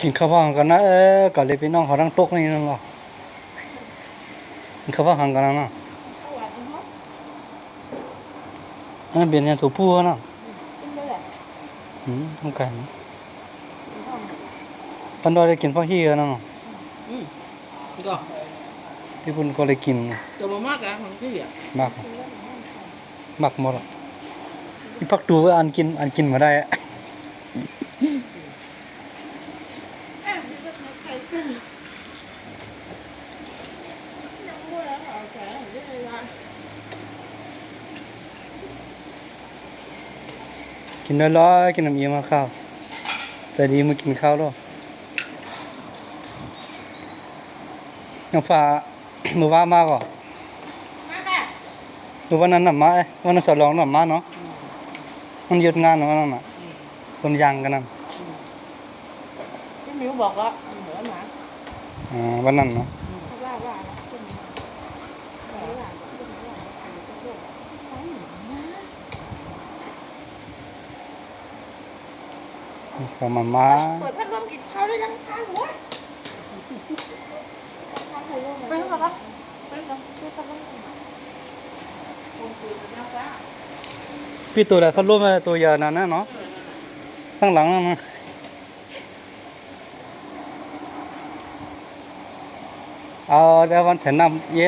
กินข้าวผังกันนะเออก่อนเลยพี่น้องเขาตั้งโต๊ะนี่นึงอะกินข้าวผังกันนะเอาหวานเนาะอันนั้นเป็นเนี่ยตัวผู้นะกินได้แหละอืมทำกันกินข้าวมันปันดอยได้กินพ่อเฮียนะเนาะอืมนี่ก็พี่ปุ่นก็เลยกินตัวมามากอะของพี่อะมากมากหมดอะพี่พักดูว่าอันกินอันกินมาได้อะอะมีสัก ไข่กุ้งยังไม่ได้เอาแกงหรืออะไรวะกินน้อยๆกินน้ำเยี่ยมาข้าวใจดีมากินข้าวด้วยยังฟ้ามือว่ามากอะมาแบบมือวันนั้นน่ะมาเอ้วันนั้นสลองน่ะมาเนาะมันหยุดงานเนาะวันนั้นน่ะคนยังกันนั่น มิวบอกว่าเหมือนหมาอ่าวันนั้นเนาะเขาว่าว่านะขึ้นมาเอาว่าขึ้นมาว่าไข่กระโดดใส่หมูนะก็มามาเปิดพัดลมกินข้าวได้ยังข้าวหัวข้าวไข่ลงไปเถอะครับไปเถอะเปิดพัดลมพี่ตัวอะไรพัดลมอะไรตัวยานั่นน่ะเนาะข้างหลังนั่น นะเอาเดี๋ยววันกันน้ำเย็